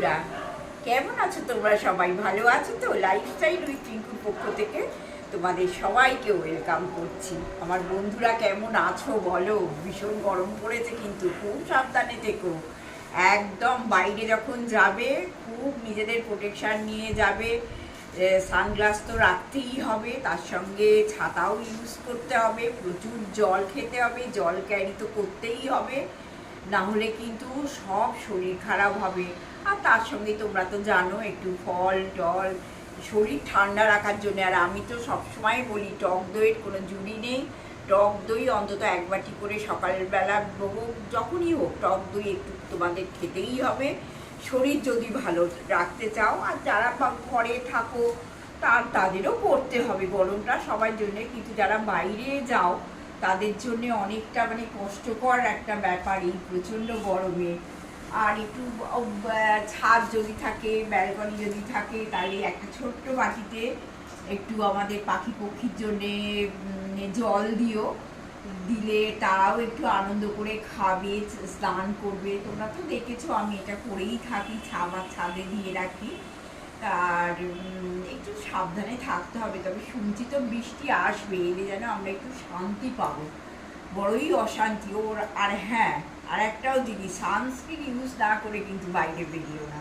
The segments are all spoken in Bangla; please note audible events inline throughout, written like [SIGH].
বন্ধুরা, কেমন আছো তোমরা সবাই? ভালো আছো তো? লাইফস্টাইল উইথ টিঙ্কুর পক্ষ থেকে তোমাদের সবাইকে ওয়েলকাম করছি। আমার বন্ধুরা, কেমন আছো বলো? ভীষণ গরম পড়েছে কিন্তু, খুব সাবধানে থেকো। একদম বাইরে যখন যাবে, খুব নিজেদের প্রোটেকশান নিয়ে যাবে। সানগ্লাস তো রাখতেই হবে, তার সঙ্গে ছাতাও ইউজ করতে হবে, প্রচুর জল খেতে হবে, জল ক্যারি তো করতেই হবে। না হলে কিন্তু সব শরীর খারাপ হবে। আর তার সঙ্গে তোমরা তো জানো, একটু ফল, টল, শরীর ঠান্ডা রাখার জন্য। আর আমি তো সবসময় বলি, টক দইয়ের কোনো জুড়ি নেই। টক দই অন্তত এক বাটি করে সকালবেলা হোক, যখনই হোক, টক দই একটু তোমাদের খেতেই হবে। শরীর যদি ভালো রাখতে চাও, আর যারা ঘরে থাকো, তার তাদেরও করতে হবে। গরমটা সবার জন্য, কিন্তু যারা বাইরে যাও, তাদের জন্য অনেকটা মানে কষ্টকর একটা ব্যাপার এই প্রচণ্ড গরমে। আর একটু ছাদ যদি থাকে, ব্যালকনি যদি থাকে, তাহলে একটা ছোট্ট বাটিতে একটু আমাদের পাখি পক্ষীর জন্যে জল দিও। দিলে তারাও একটু আনন্দ করে খাবে, স্নান করবে। তোমরা তো দেখেছ, আমি এটা করেই থাকি ছাবার ছাদে দিয়ে রাখি। আর একটু সাবধানে থাকতে হবে, তবে শুনছি তো বৃষ্টি আসবে, এলে যেন আমরা একটু শান্তি পাবো। বড়ই অশান্তি, ওর, আর হ্যাঁ আর একটাও জিনিস সানস্ক্রিন ইউজ না করে কিন্তু বাইরে বেরিও না।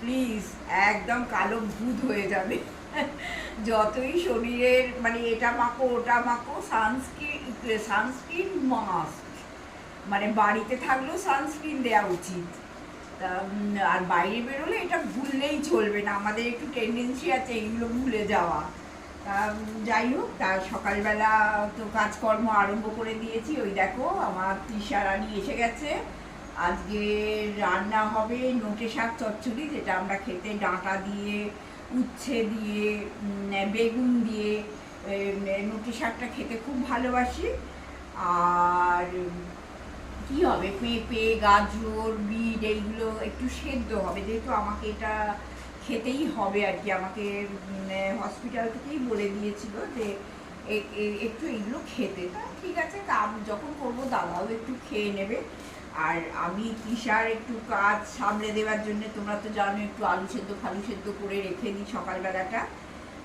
প্লিজ একদম কালো ভূত হয়ে যাবে। যতই শরীরের মানে এটা মাখো ওটা মাখো সানস্ক্রিন সানস্ক্রিন মাস্ট মানে বাড়িতে থাকলেও সানস্ক্রিন দেওয়া উচিত। তা, আর বাইরে বেরোলে এটা ভুললেই চলবে না। আমাদের একটু টেন্ডেন্সি আছে এগুলো ভুলে যাওয়া। তা, যাই হোক তার সকালবেলা তো কাজকর্ম আরম্ভ করে দিয়েছি। ওই দেখো আমার তৃষা রানী এসে গেছে। আজকে রান্না হবে নোটে শাক চচ্চড়ি যেটা আমরা খেতে ডাঁটা দিয়ে উচ্ছে দিয়ে বেগুন দিয়ে নোটে শাকটা খেতে খুব ভালোবাসি। আর কি হবে? পেঁপে গাজর বিট এইগুলো একটু সেদ্ধ হবে যেহেতু আমাকে এটা খেতেই হবে আর কি। আমাকে হসপিটাল থেকেই বলে দিয়েছিল যে একটু এগুলো খেতে। তা ঠিক আছে, তা যখন করব, দাদাও একটু খেয়ে নেবে। আর আমি তৃষার একটু কাজ সামলে দেওয়ার জন্য, তোমরা তো জানো, একটু আলু সেদ্ধ, ফালু সেদ্ধ করে রেখে দিই সকালবেলাটা,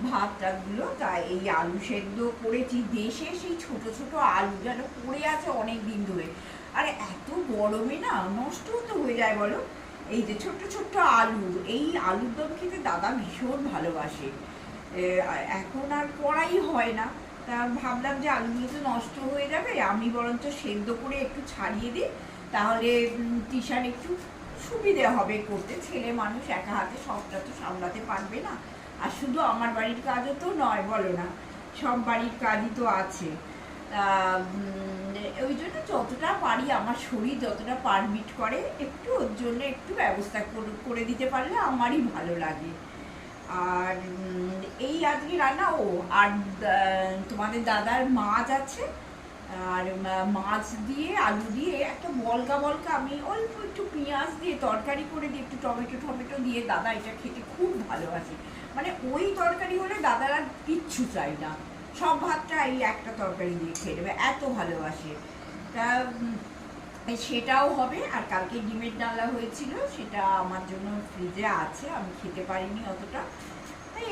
ভাত টাতগুলো। তাই এই আলু সেদ্ধ করেছি, দেশে সেই ছোট ছোট আলু যেন পড়ে আছে অনেক দিন ধরে। আরে, এত গরমে না নষ্ট তো হয়ে যায় বলো। এই যে ছোট্ট ছোট্ট আলু, এই আলুর দম খেতে দাদা ভীষণ ভালোবাসে। এখন আর করাই হয় না। তা ভাবলাম যে আলুগুলো তো নষ্ট হয়ে যাবে, আমি বরঞ্চ সেদ্ধ করে একটু ছাড়িয়ে দিই। তাহলে টিশান একটু সুবিধে হবে করতে। ছেলে মানুষ একা হাতে সবটা তো সামলাতে পারবে না। আর শুধু আমার বাড়ির কাজও তো নয়, বলো না। সব বাড়ির কাজই তো আছে। ওই জন্য যতটা পারি আমার শরীর যতটা পারমিট করে, একটু ওর জন্য একটু ব্যবস্থা করে- দিতে পারলে আমারই ভালো লাগে। আর এই আজকে রান্না, ও, আর তোমাদের দাদার মাছ আছে। আর মাছ দিয়ে আলু দিয়ে একটা বলকা বলকা আমি অল্প একটু পেঁয়াজ দিয়ে তরকারি করে দিই একটু টমেটো টমেটো দিয়ে দাদা এটা খেতে খুব ভালোবাসে। মানে ওই তরকারি হলে দাদারা কিচ্ছু চাই না। সব ভাতটা এই একটা তরকারি দিয়ে খেয়ে নেবে, এত ভালোবাসে। তা সেটাও হবে, আর কালকে ডিমের ডালা হয়েছিল, সেটা আমার জন্য ফ্রিজে আছে, আমি খেতে পারিনি অতটা।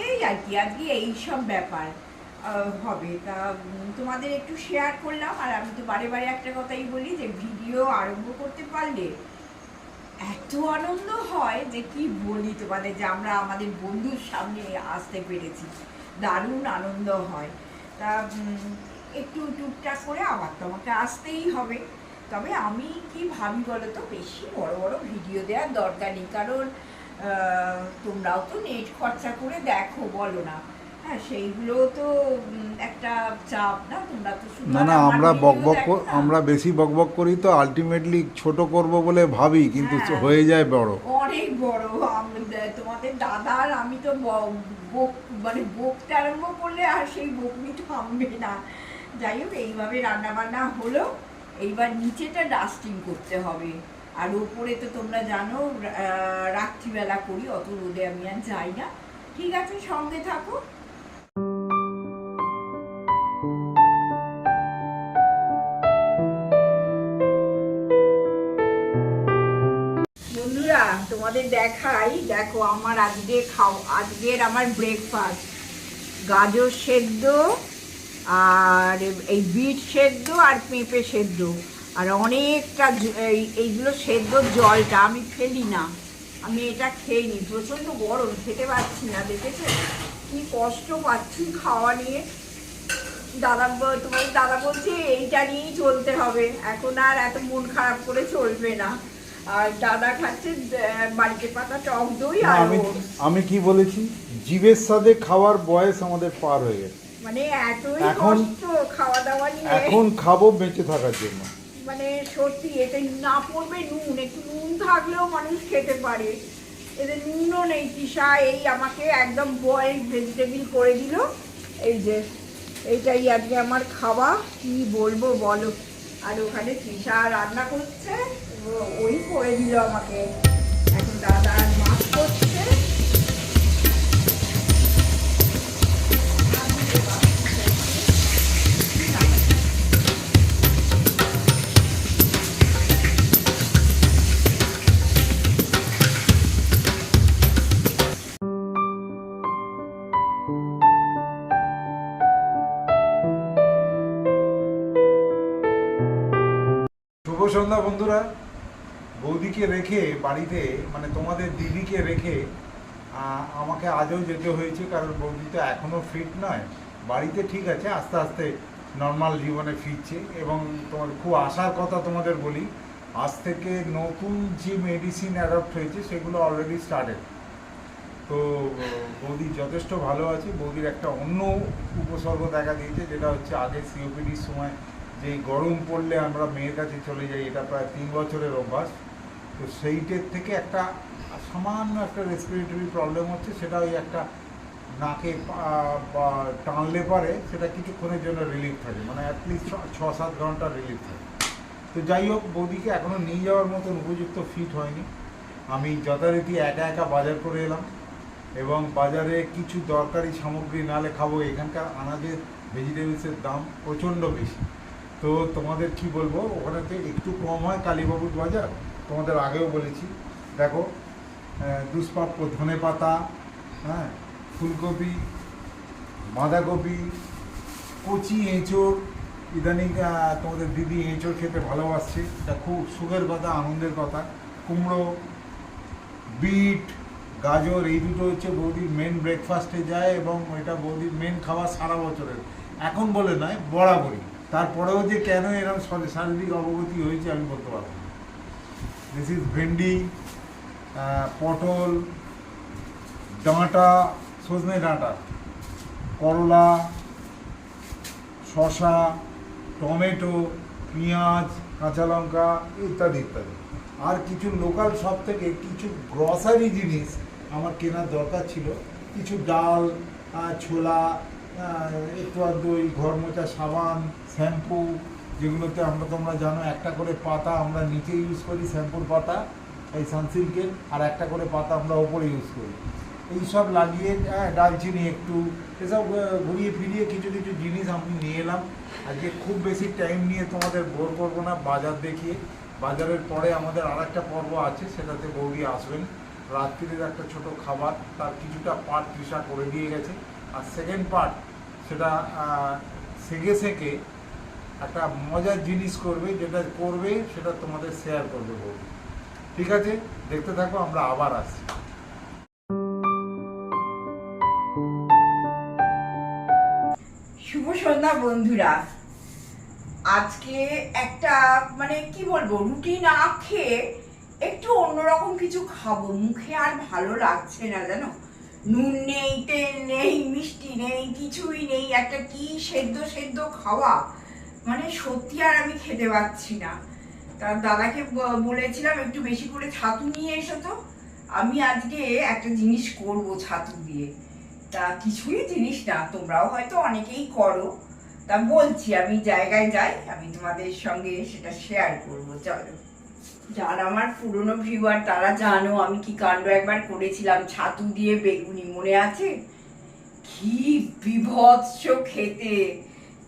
এই আর কি, আজকে এই সব ব্যাপার হবে। তা তোমাদের একটু শেয়ার করলাম, আর আমি তো বারে বারে একটা কথাই বলি যে ভিডিও আরম্ভ করতে পারলে এত আনন্দ হয় যে, কি বলি তোমাদের যে, আমরা আমাদের বন্ধুর সামনে আসতে পেরেছি। দারুণ আনন্দ হয়। তা একটু টুকটাক করে আবার তোমাকে আসতেই হবে। তবে আমি কি ভাবি বলো তো বেশি বড় বড় ভিডিও দেওয়ার দরকার নেই। কারণ তোমরাও তো নেট খরচা করে দেখো বলো না। হ্যাঁ সেইগুলো তো একটা চাপ না? তোমরা তো না না আমরা video বক বক দেখো আমরা বেশি বক বক করি তো আলটিমেটলি ছোট করব বলে ভাবি কিন্তু হ্যাঁ। হয়ে যায় বড়। অনেক বড় তোমাদের দাদার আমি তো বক মানে বকতে আরম্ভ করলে আর সেই বকনি থামবে না। যাই হোক, এইভাবে রান্নাবান্না হলো। এইবার নিচেটা ডাস্টিং করতে হবে। আর ওপরে তো তোমরা জানো রাত্রিবেলা করি, অত রোদে আমি আর যাই না। ঠিক আছে, সঙ্গে থাকো। তোমাদের দেখাই, দেখো আমার আজকে খাও, আজকের আমার ব্রেকফাস্ট গাজর সেদ্ধ আর এই বিট সেদ্ধ আর পেঁপে সেদ্ধ। আর অনেকটা এই- এইগুলো সেদ্ধ জলটা আমি ফেলি না। আমি এটা খেয়ে নিই প্রচণ্ড গরম, খেতে পারছি না, দেখেছ? কি কষ্ট পাচ্ছি খাওয়া নিয়ে। দাদা তোমার দাদা বলছে, এইটা নিয়েই চলতে হবে। এখন আর এত মন খারাপ করে চলবে না। আর দাদা খাচ্ছে বাড়িতে পাতা টক দই আর আমি আমি কি বলেছি? জীবের সাথে খাওয়ার বয়স আমাদের পার হয়ে গেছে। মানে এতই এখন- কষ্ট খাওয়া দাওয়া নিয়ে। এখন খাব বেঁচে থাকার জন্য। মানে সত্যি এতে না পড়বে নুন একটু নুন থাকলেও মানুষ খেতে পারে। এতে নুনও নেই তিশা এই আমাকে একদম বয়েল ভেজিটেবিল করে দিল। এই যে এইটাই আজকে আমার খাওয়া। কি বলব বলো? আর ওখানে তৃষা রান্না করছে। ওই করে দিল আমাকে। এখন দাদা মাছ করছে। সন্ধ্যা বন্ধুরা। বৌদিকে রেখে বাড়িতে মানে তোমাদের দিদিকে রেখে আমাকে আজও যেতে হয়েছে কারণ বৌদি তো এখনও ফিট নয়। বাড়িতে ঠিক আছে, আস্তে আস্তে নর্মাল জীবনে ফিরছে এবং তোমার খুব আশার কথা তোমাদের বলি, আজ থেকে নতুন যে মেডিসিন অ্যাডপ্ট হয়েছে সেগুলো অলরেডি স্টার্টেড তো, বৌদি যথেষ্ট ভালো আছে, বৌদির একটা অন্য উপসর্গ দেখা দিয়েছে, যেটা হচ্ছে আগে সিওপিডির সময় যে গরম পড়লে আমরা মেয়ের কাছে চলে যাই, এটা প্রায় তিন বছরের অভ্যাস। তো সেইটের থেকে একটা সামান্য একটা রেসপিরেটরি প্রবলেম হচ্ছে, সেটা ওই একটা নাকে টানলে পরে সেটা কিছুক্ষণের জন্য রিলিফ থাকে মানে অ্যাটলিস্ট ছ সাত ঘণ্টা রিলিফ থাকে। তো যাই হোক, বৌদিকে এখনও নিয়ে যাওয়ার মতন উপযুক্ত ফিট হয়নি। আমি যথারীতি একা একা বাজার করে এলাম এবং বাজারে কিছু দরকারি সামগ্রী নালে খাব, এখানকার আনাজের ভেজিটেবলসের দাম প্রচণ্ড বেশি। তো তোমাদের কি বলব, ওখানে তো একটু কম হয় কালীবাবুর বাজার তোমাদের আগেও বলেছি। দেখো দুষ্প্রাপ্য ধনে পাতা হ্যাঁ ফুলকপি, বাঁধাকপি, কচি এঁচড়, ইদানিং তোমাদের দিদি এঁচড় খেতে ভালোবাসছে। এটা খুব সুখের কথা, আনন্দের কথা। কুমড়ো, বিট, গাজর, এই দুটো হচ্ছে বৌদির মেন ব্রেকফাস্টে যায় এবং এটা বৌদির মেন খাওয়া সারা বছরের। এখন বলে নয়, বরাবরই। তারপরেও যে কেন এরকম শারীরিক অবগতি হয়েছে আমি বলতে পারব দিস ইজ ভেন্ডি পটল ডাঁটা সজনে ডাঁটা করলা শশা টমেটো পেঁয়াজ কাঁচা লঙ্কা ইত্যাদি ইত্যাদি। আর কিছু লোকাল শপ থেকে কিছু গ্রসারি জিনিস আমার কেনার দরকার ছিল। কিছু ডাল ছোলা একটু ওই ঘর মোচা সাবান, শ্যাম্পু যেগুলোতে আমরা তোমরা জানো একটা করে পাতা আমরা নিচে ইউজ করি শ্যাম্পুর পাতা এই সানসিল্কের আর একটা করে পাতা আমরা ওপরে ইউজ করি। এই সব লাগিয়ে হ্যাঁ, দালচিনি একটু এসব ঘুরিয়ে ফিরিয়ে কিছু কিছু জিনিস আমি নিয়ে এলাম। আজকে খুব বেশি টাইম নিয়ে তোমাদের বোর করব না বাজার দেখিয়ে। বাজারের পরে আমাদের আর একটা পর্ব আছে সেটাতে বৌদি আসবেন। রাত্রির একটা ছোট খাবার তার কিছুটা পার্ট তৃষা করে দিয়ে গেছে। আর সেকেন্ড পার্ট সেটা সেকে সেকে একটা মজার জিনিস করবে, যেটা করবে, সেটা তোমাদের শেয়ার করবে বৌদি। ঠিক আছে? দেখতে থাকো, আমরা আবার আসছি। শুভ সন্ধ্যা, বন্ধুরা। আজকে একটা মানে কি বলব, রুটি না খেয়ে একটু অন্যরকম কিছু খাব। মুখে আর ভালো লাগছে না, জানো? নুন নেই, তেল নেই, মিষ্টি নেই, কিছুই নেই, একটা কি সেদ্ধ সেদ্ধ খাওয়া? মানে সত্যি আর আমি খেতে পাচ্ছি না। তার দাদাকে বলেছিলাম, একটু বেশি করে ছাতু নিয়ে এসো তো। আমি আজকে একটা জিনিস করব ছাতু দিয়ে। তা কিছুই জিনিস না, তোমরাও হয়তো অনেকেই করো। তা বলছি, আমি জায়গায় যাই, আমি তোমাদের সঙ্গে সেটা শেয়ার করব, চলো। যারা আমার পুরনো ভিউয়ার তারা জানো আমি কি কাণ্ড একবার করেছিলাম, ছাতু দিয়ে বেগুনি মনে আছে? কি বিভৎস খেতে!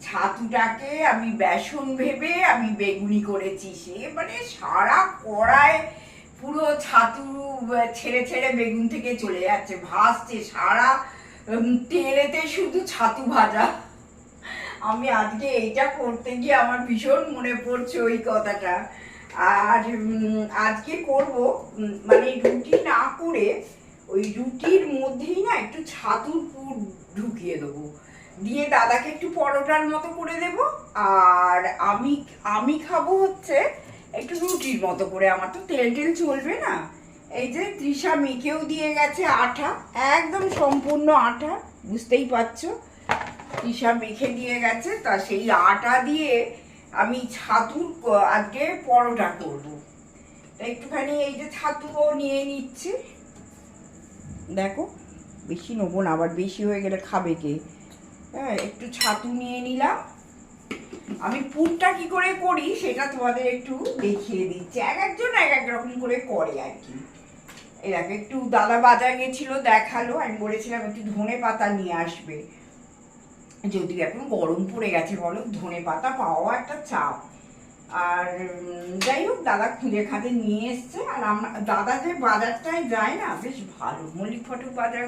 ছাতুটাকে আমি বেসন ভেবে আমি বেগুনি করেছি সে মানে সারা কড়ায় পুরো ছাতু ছেড়ে ছেড়ে বেগুন থেকে চলে যাচ্ছে, ভাসছে সারা তেলেতে শুধু ছাতু ভাজা। আমি আজকে এইটা করতে গিয়ে আমার ভীষণ মনে পড়ছে ওই কথাটা। আর আজকে করব মানে রুটি না করে ওই রুটির মধ্যেই না একটু ছাতুর পুর ঢুকিয়ে দেবো। দিয়ে দাদাকে একটু পরোটার মতো করে দেব, আর আমি আমি খাব হচ্ছে একটু রুটির মতো করে। আমার তো তেল টেল চলবে না। এই যে তৃষা মেখেও দিয়ে গেছে আটা একদম সম্পূর্ণ আঠা, বুঝতেই পারছ? তৃষা মেখে দিয়ে গেছে, তা সেই আটা দিয়ে আমি ছাতুর আজকে পরোটা করব। একটুখানি এই যে ছাতুও নিয়ে নিচ্ছি। দেখো, বেশি নেব না, আবার বেশি হয়ে গেলে খাবে কে? হ্যাঁ একটু ছাতু নিয়ে নিলাম। আমি পুরটা কি করে করি সেটা তোমাদের একটু দেখিয়ে দিচ্ছি। এক একজন এক এক রকম করে করে আর কি। এরকম একটু দাদা বাজার গেছিল দেখাল আমি বলেছিলাম একটু ধনে পাতা নিয়ে আসবে। যদিও এখন গরম পড়ে গেছে বলো ধনে পাতা পাওয়া একটা চাপ। আর যাই হোক দাদা খুঁজে খাতে নিয়ে এসছে। আর আমরা দাদা যে বাজারটায় যায় না বেশ ভালো। মল্লিক ফটক বাজার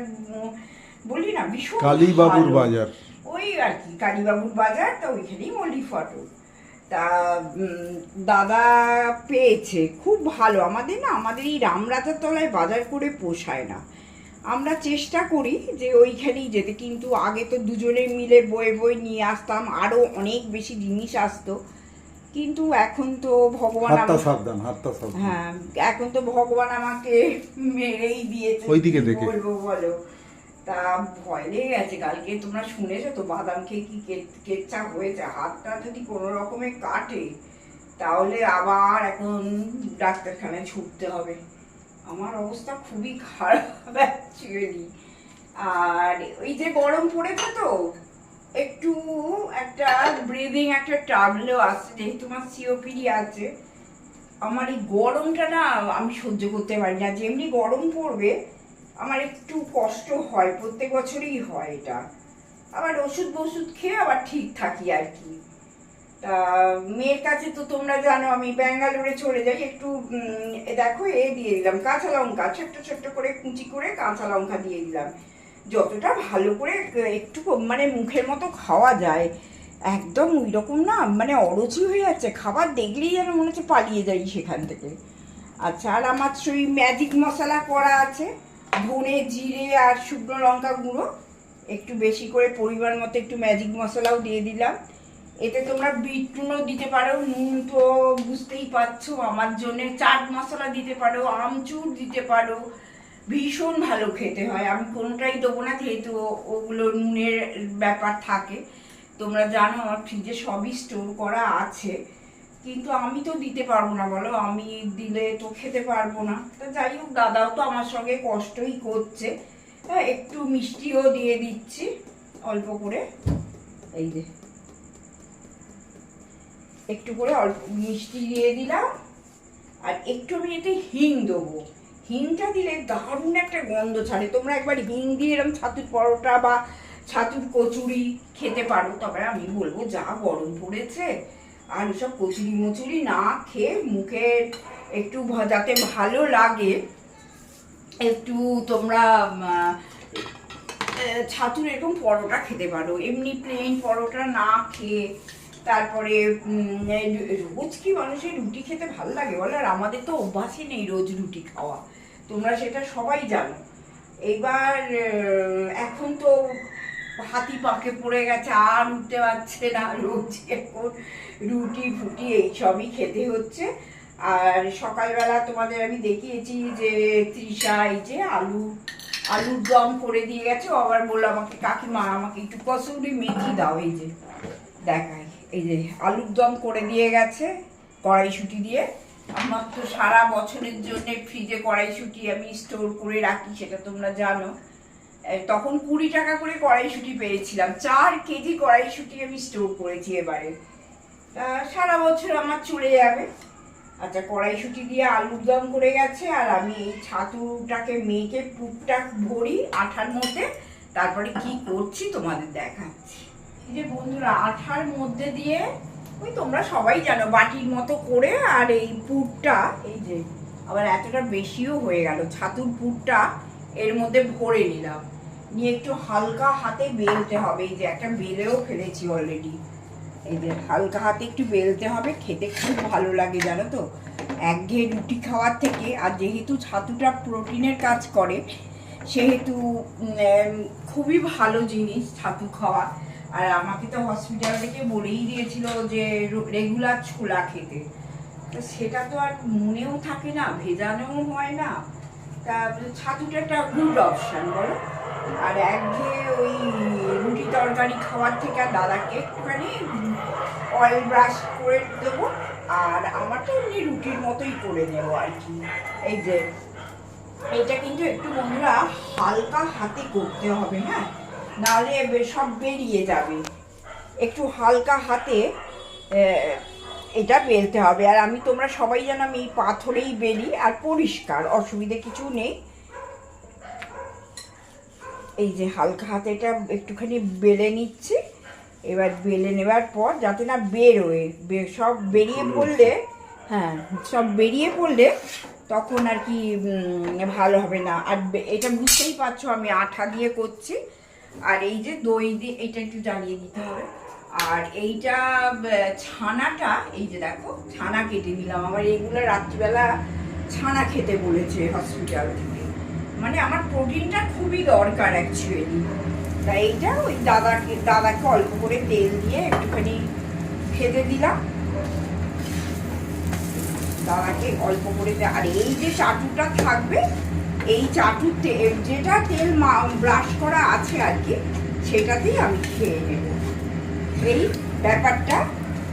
বলি না ভীষণ কালীবাবুর বাজার। ওই আর কি কালীবাবুর বাজার তা ওইখানেই মল্লিক ফটক তা দাদা পেয়েছে খুব ভালো। আমাদের না আমাদের এই রামরাজার তলায় বাজার করে পোষায় না। আমরা চেষ্টা করি যে ওইখানেই যেতে কিন্তু আগে তো দুজনে মিলে বয়ে বয়ে নিয়ে আসতাম আরও অনেক বেশি জিনিস আসতো। কিন্তু এখন তো ভগবান হ্যাঁ এখন তো ভগবান আমাকে মেরেই দিয়েছে। বলব বলো? তা ভয় লেগে গেছে। কালকে তোমরা শুনেছো তো, বাদাম খেয়ে কি কে- কেচ্চা হয়েছে? হাতটা যদি কোনো রকমে কাটে, তাহলে আবার এখন ডাক্তারখানায় ছুটতে হবে। আমার অবস্থা খুবই খারাপ [LAUGHS] অ্যাকচুয়ালি আর ওই যে গরম পড়েছে তো, একটু একটা ব্রিদিং একটা ট্রাবলেও আসছে যেহেতু আমার সিওপিডি আছে। আমার এই গরমটা না আমি সহ্য করতে পারি না। যেমনি গরম পড়বে আমার একটু কষ্ট হয়, প্রত্যেক বছরই হয় এটা। আবার ওষুধ বষুধ খেয়ে আবার ঠিক থাকি আর কি। তা, মেয়ের কাছে তো তোমরা জানো, আমি ব্যাঙ্গালোরে চলে যাই, একটু দেখো, এ দিয়ে দিলাম, কাঁচা লঙ্কা, ছোট্ট ছোট্ট করে কুচি করে কাঁচা লঙ্কা দিয়ে দিলাম। যতটা ভালো করে একটু মানে মুখের মতো খাওয়া যায়, একদম ওই রকম না মানে অরুচি হয়ে যাচ্ছে, খাবার দেখলেই যেন মনে হচ্ছে পালিয়ে যাই সেখান থেকে। আচ্ছা আর আমার সেই ম্যাজিক মশলা করা আছে ধনে, জিরে আর শুকনো লঙ্কা গুঁড়ো। একটু বেশি করে পরিমাণ মতো একটু ম্যাজিক মশলাও দিয়ে দিলাম। এতে তোমরা বিট নুনও দিতে পারো, নুন তো বুঝতেই পারছ, আমার জন্য চাট মশলা দিতে পারো, আমচুর দিতে পারো। ভীষণ ভালো খেতে হয়, আমি কোনোটাই দেবো না, যেহেতু ওগুলো নুনের ব্যাপার থাকে। তোমরা জানো আমার ফ্রিজে সবই স্টোর করা আছে। কিন্তু আমি তো দিতে পারব না, বলো। আমি দিলে তো খেতে পারব না। তা যাই হোক, দাদাও তো আমার সঙ্গে কষ্টই করছে। হ্যাঁ একটু মিষ্টিও দিয়ে দিচ্ছি, অল্প করে। এই যে। একটু করে অল্প মিষ্টি দিয়ে দিলাম। আর একটু আমি এতে হিং দেবো। হিংটা দিলে দারুণ একটা গন্ধ ছাড়ে। তোমরা একবার হিং দিয়ে এরকম ছাতুর পরোটা বা ছাতুর কচুরি খেতে পারো। তবে আমি বলব, যা গরম পড়েছে আর ওসব কচুরি মচুরি না খেয়ে মুখে একটু যাতে ভালো লাগে, একটু তোমরা ছাতুর এরকম পরোটা খেতে পারো। এমনি প্লেন পরোটা না খেয়ে তারপরে রোজ কি মানুষের রুটি খেতে ভালো লাগে বলো? আর আমাদের তো অভ্যাসই নেই রোজ রুটি খাওয়া। তোমরা সেটা সবাই জানো। এবার এখন তো হাতি পাকে পড়ে গেছে, আর উঠতে পারছে না। রোজ এখন রুটি ফুটি এইসবই খেতে হচ্ছে। আর সকালবেলা তোমাদের আমি দেখিয়েছি যে তৃষা, এই যে আলু, আলুর দম করে দিয়ে গেছে। আবার বলল আমাকে, কাকিমা, আমাকে একটু কসুরি মেথি দাও এই যে। দেখাই, এই যে আলুর দম করে দিয়ে গেছে কড়াইশুটি দিয়ে। আমার তো সারা বছরের জন্য ফ্রিজে কড়াইশুটি আমি স্টোর করে রাখি, সেটা তোমরা জানো। তখন কুড়ি টাকা করে কড়াইশুটি পেয়েছিলাম। চার কেজি কড়াইশুটি আমি স্টোর করেছি এবারে। সারা বছর আমার চলে যাবে। আচ্ছা কড়াইশুটি দিয়ে আলুর দম করে গেছে, আর আমি এই ছাতুটাকে মেখে পুরটা ভরি আঠার মধ্যে, তারপরে কি করছি তোমাদের দেখাচ্ছি। এই যে বন্ধুরা, আঠার মধ্যে দিয়ে, ওই তোমরা সবাই জানো, বাটির মতো করে, আর এই পুরটা এই যে, আবার এতটা বেশিও হয়ে গেল। ছাতুর পুরটা এর মধ্যে ভরে নিলাম। নিয়ে একটু হালকা হাতে বেলতে হবে। এই যে একটা বেলেও ফেলেছি অলরেডি এই যে হালকা হাতে একটু বেলতে হবে। খেতে খুব ভালো লাগে, জানো তো? একঘেয়ে রুটি খাওয়ার থেকে, আর যেহেতু ছাতুটা প্রোটিনের কাজ করে, সেহেতু খুবই ভালো জিনিস ছাতু খাওয়া। আর আমাকে তো হসপিটাল থেকে বলেই দিয়েছিল যে রেগুলার ছোলা খেতে। তো সেটা তো আর মনেও থাকে না, ভেজানোও হয় না। তা ছাতুটা একটা গুড অপশান বলো। আর একঘেয়ে ওই রুটি তরকারি খাওয়ার থেকে আর দাদাকে একটুখানি অয়েল ব্রাশ করে দেবো। আর আমারটা এমনি রুটির মতোই করে নেব আর কি। এই যে, এটা কিন্তু একটু বন্ধুরা হালকা হাতে করতে হবে হ্যাঁ? নাহলে সব বেরিয়ে যাবে। একটু হালকা হাতে এটা বেলতে হবে। আর আমি তোমরা সবাই জানো আমি এই পাথরেই বেলি আর পরিষ্কার অসুবিধে কিছু নেই। এই যে হালকা হাতে এটা একটুখানি বেলে নিচ্ছি। এবার বেলে নেবার পর যাতে না বেরোয় সব বেরিয়ে পড়লে হ্যাঁ সব বেরিয়ে পড়লে তখন আর কি ভালো হবে না। আর এটা বুঝতেই পারছ আমি আঠা দিয়ে করছি। আর এই যে দই দিয়ে এটা একটু জ্বালিয়ে দিতে হবে। আর এইটা ছানাটা, এই যে দেখো, ছানা কেটে দিলাম আমার এগুলো রাত্রিবেলা ছানা খেতে বলেছে হসপিটাল থেকে। মানে আমার প্রোটিনটা খুবই দরকার অ্যাকচুয়ালি তাই এইটা ওই দাদাকে দাদাকে অল্প করে তেল দিয়ে একটুখানি খেতে দিলাম। দাদাকে অল্প করে আর এই যে চাটুটা থাকবে, এই চাটুতে যেটা তেল ব্রাশ করা আছে আর কি, সেটাতেই আমি খেয়ে নেব। এই ব্যাপারটা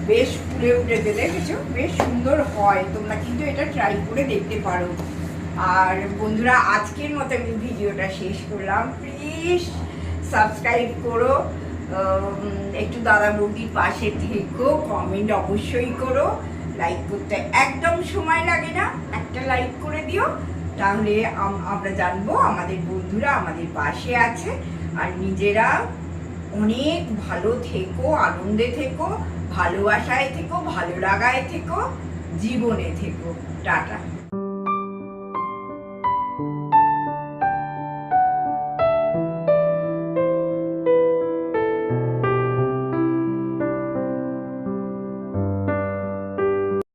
বেশ ফুলে উঠেছে, দেখেছ? বেশ সুন্দর হয়। তোমরা কিন্তু এটা ট্রাই করে দেখতে পারো। আর বন্ধুরা, আজকের মতো আমি ভিডিওটা শেষ করলাম। প্লিজ সাবস্ক্রাইব করো। একটু দাদা বৌদির পাশে থেকো। কমেন্ট অবশ্যই করো। লাইক করতে একদম সময় লাগে না। একটা লাইক করে দিও। তাহলে আমরা জানব আমাদের বন্ধুরা আমাদের পাশে আছে। আর নিজেরা অনেক ভালো থেকো আনন্দে থেকো ভালোবাসায় থেকো ভালো লাগায় থেকো জীবনে থেকো। টাটা।